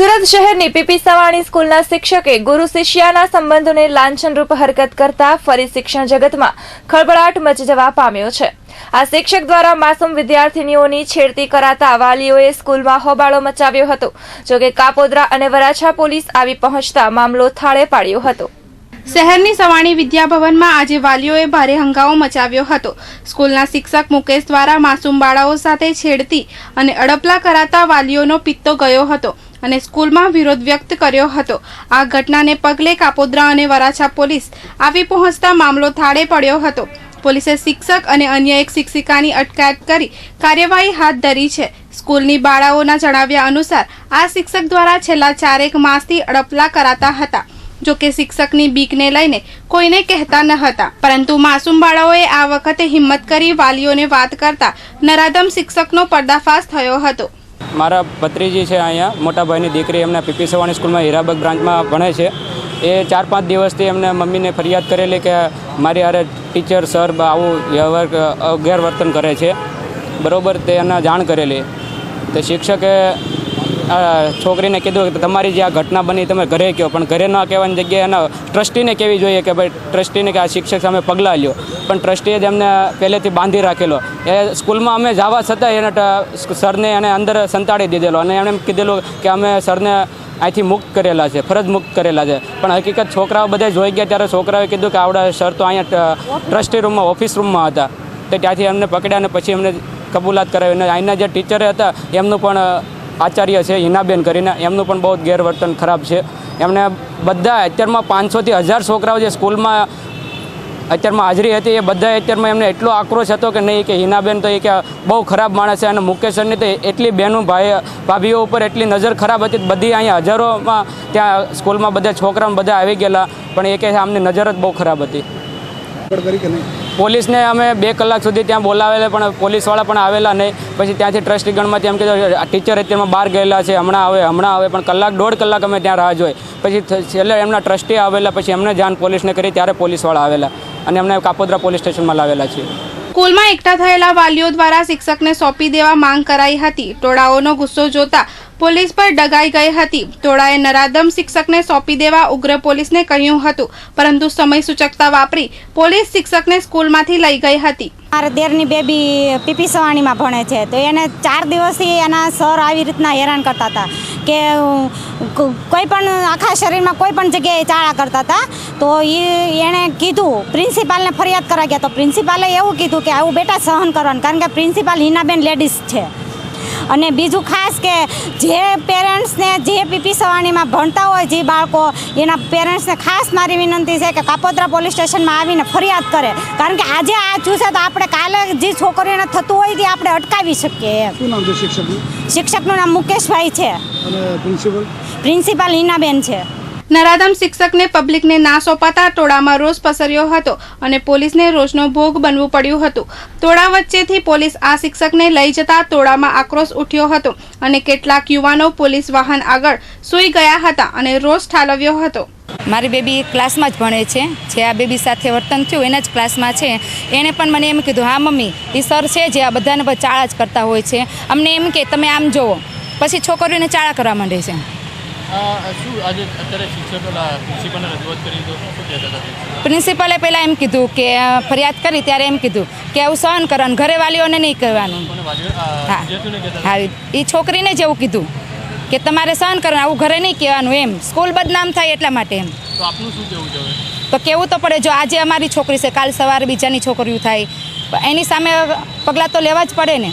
સુરત શહેરની પીપી સવાણી સ્કૂલના શિક્ષકે ગુરુ શિષ્યાના સંબંધોને લાંછનરૂપ હરકત કરતા ફરી શિક્ષણ જગતમાં ખળબળાટ મચી જવા પામ્યો છે. આ શિક્ષક દ્વારા માસૂમ વિદ્યાર્થીનીઓની છેડતી કરાતા વાલીઓએ સ્કૂલમાં હોબાળો મચાવ્યો હતો જોકે કાપોદ્રા અને વરાછા પોલીસ આવી પહોંચતા મામલો થાળે પાડ્યો હતો. શહેરની સવાણી વિદ્યાભવનમાં આજે વાલીઓએ ભારે હંગામો મચાવ્યો હતો. સ્કૂલના શિક્ષક મુકેશ દ્વારા માસૂમ બાળાઓ સાથે છેડતી અને અડપલા કરાતા વાલીઓનો પિત્તો ગયો હતો. અને સ્કૂલમાં વિરોધ વ્યક્ત કર્યો હતો. આ ઘટનાને પગલે કાપોદ્રા અને વરાછા પોલીસ આવી પહોંચતા મામલો થાળે પડ્યો હતો. પોલીસે શિક્ષક અને અન્ય એક શિક્ષિકાની અટકાયત કરી કાર્યવાહી હાથ ધરી છે. સ્કૂલની બાળાઓના જણાવ્યા અનુસાર, આ શિક્ષક દ્વારા છેલ્લા ચારેક માસથી અડપલા કરાતા હતા. જો કે શિક્ષકની બીકને લઈને કોઈને કહેતા ન હતા. પરંતુ માસૂમ બાળાઓએ આ વખતે હિંમત કરી વાલીઓને વાત કરતા નરાધમ શિક્ષકનો પર્દાફાશ થયો હતો. મારા ભત્રીજી છે અહીંયા મોટાભાઈની દીકરી એમના પીપી સવાણી સ્કૂલમાં હીરાબગ બ્રાન્ચમાં ભણે છે. એ ચાર પાંચ દિવસથી એમને મમ્મીને ફરિયાદ કરેલી કે મારી હારે ટીચર, સર આવું વ્યવહાર ગેરવર્તન કરે છે. બરાબર, તે એને જાણ કરેલી. તે શિક્ષકે છોકરીને કીધું કે તમારી જે આ ઘટના બની તમે ઘરે કહો, પણ ઘરે ન કહેવાની જગ્યાએ એના ટ્રસ્ટીને કહેવી જોઈએ કે ભાઈ ટ્રસ્ટીને કે આ શિક્ષક સામે પગલાં લ્યો. પણ ટ્રસ્ટીએ જ પહેલેથી બાંધી રાખેલો. એ સ્કૂલમાં અમે જવા છતાં એને સરને એને અંદર સંતાડી દીધેલો અને એણે કીધેલું કે અમે સરને અહીંથી મુક્ત કરેલા છે, ફરજ મુક્ત કરેલા છે. પણ હકીકત છોકરાઓ બધા જોઈ ગયા ત્યારે છોકરાઓએ કીધું કે આવડા સર તો અહીંયા ટ્રસ્ટી રૂમમાં, ઓફિસ રૂમમાં હતા. તો ત્યાંથી એમને પકડ્યા અને પછી એમને કબૂલાત કરાવી. અને અહીંના જે ટીચરે હતા, એમનું પણ આચાર્ય છે, હિનાબેન કરીને. એમનું પણ બહુ ગેરવર્તન ખરાબ છે. એમને બધા અત્યારમાં પાંચસોથી હજાર છોકરાઓ જે સ્કૂલમાં અત્યારમાં હાજરી હતી, એ બધા અત્યારમાં એમને એટલો આક્રોશ હતો કે નહીં, કે હિનાબેન તો એ કે બહુ ખરાબ માણસ છે અને મુકેશરની તો એટલી બહેનો ભાઈ, ભાભીઓ ઉપર એટલી નજર ખરાબ હતી, બધી અહીંયા હજારોમાં ત્યાં સ્કૂલમાં બધા છોકરાઓ બધા આવી ગયેલા, પણ એ કે આમની નજર જ બહુ ખરાબ હતી. પોલીસને અમે બે કલાક સુધી ત્યાં બોલાવેલા, પણ પોલીસવાળા પણ આવેલા નહીં. પછી ત્યાંથી ટ્રસ્ટી ગણમાંથી એમ આ ટીચર અત્યારમાં બહાર ગયેલા છે, હમણાં આવે હમણાં આવે. પણ કલાક, દોઢ કલાક અમે ત્યાં રાહ જોઈ. પછી છેલ્લે એમના ટ્રસ્ટી આવેલા, પછી એમને જાણ પોલીસને કરી, ત્યારે પોલીસવાળા આવેલા. અને એમને કાપોદ્રા પોલીસ સ્ટેશનમાં લાવેલા છે સ્કૂલમાં એકઠા થયેલા વાલીઓ દ્વારા શિક્ષકને સોંપી દેવા માંગ કરાઈ હતી. ટોળાઓનો ગુસ્સો જોતા પોલીસ પર ડગાઈ ગઈ હતી. ટોળાએ નરાદમ શિક્ષકને સોંપી દેવા ઉગ્ર પોલીસને કહ્યું હતું, પરંતુ સમય સૂચકતા વાપરી પોલીસ શિક્ષકને સ્કૂલમાંથી લઈ ગઈ હતી. મારા દેરની બેબી પીપી સવાણીમાં ભણે છે. તો એને ચાર દિવસથી એના સર આવી રીતના હેરાન કરતા હતા કે કોઈ પણ આખા શરીરમાં કોઈ પણ જગ્યાએ ચાળા કરતા હતા. તો એ એણે કીધું, પ્રિન્સિપાલને ફરિયાદ કરવા ગયા. તો પ્રિન્સિપાલે એવું કીધું કે, આવું બેટા સહન કરવાનું. કારણ કે પ્રિન્સિપાલ હિનાબેન લેડીઝ છે. અને બીજું ખાસ કે જે પેરેન્ટ્સને જે પીપી સવાણીમાં ભણતા હોય જે બાળકો એના પેરેન્ટ્સને ખાસ મારી વિનંતી છે કે કાપોદ્રા પોલીસ સ્ટેશનમાં આવીને ફરિયાદ કરે. કારણ કે આજે આ જોશે તો આપણે કાલે જે છોકરીઓને થતું હોય તે આપણે અટકાવી શકીએ શું નામ છે શિક્ષકનું? શિક્ષકનું નામ મુકેશભાઈ છે. અને પ્રિન્સિપલ? પ્રિન્સિપાલ હિનાબેન છે. નરાધમ શિક્ષકને પબ્લિકને ના સોંપાતા ટોળામાં રોષ પસર્યો હતો અને પોલીસને રોષનો ભોગ બનવું પડ્યું હતું. ટોળા વચ્ચેથી પોલીસ આ શિક્ષકને લઈ જતા ટોળામાં આક્રોશ ઉઠ્યો હતો અને કેટલાક યુવાનો પોલીસ વાહન આગળ સૂઈ ગયા હતા અને રોષ ઠાલવ્યો હતો. મારી બેબી ક્લાસમાં જ ભણે છે. જે આ બેબી સાથે વર્તન થયું એના જ ક્લાસમાં છે. એણે પણ મને એમ કીધું, હા, મમ્મી એ સર છે જે આ બધાને ચાળા જ કરતા હોય છે. અમને એમ કે, તમે આમ જુઓ પછી છોકરીઓને ચાળા કરવા માંડે છે. શું? પ્રિન્સિપાલે પહેલાં એમ કીધું કે ફરિયાદ કરી ત્યારે એમ કીધું કે આવું સહન કરવાનું ઘરે વાલીઓને નહીં કહેવાનું. હા. એ છોકરીને જ એવું કીધું કે તમારે સહન કરવાનું આવું ઘરે નહીં કહેવાનું એમ. સ્કૂલ બદનામ થાય એટલા માટે એમ. તો છે તો કેવું તો પડે જો આજે અમારી છોકરી છે, કાલ સવારે બીજાની છોકરીઓ થાય. એની સામે પગલાં તો લેવા જ પડે ને.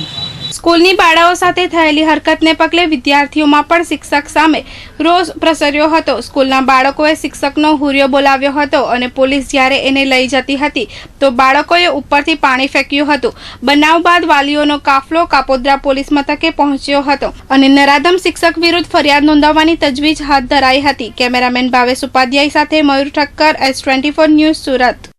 સ્કૂલની બાળાઓ સાથે થયેલી હરકતને પગલે વિદ્યાર્થીઓમાં પણ શિક્ષક સામે રોષ પ્રસર્યો હતો. સ્કૂલના બાળકોએ શિક્ષકનો હુરિયો બોલાવ્યો હતો અને પોલીસ જ્યારે એને લઈ જતી હતી, તો બાળકોએ ઉપરથી પાણી ફેંક્યું હતું. બનાવ બાદ વાલીઓનો કાફલો કાપોદ્રા પોલીસ મથકે પહોંચ્યો હતો અને નરાધમ શિક્ષક વિરુદ્ધ ફરિયાદ નોંધાવવાની તજવીજ હાથ ધરાઈ હતી. કેમેરામેન ભાવેશ ઉપાધ્યાય સાથે Mayur Thakkar S twenty news Surat.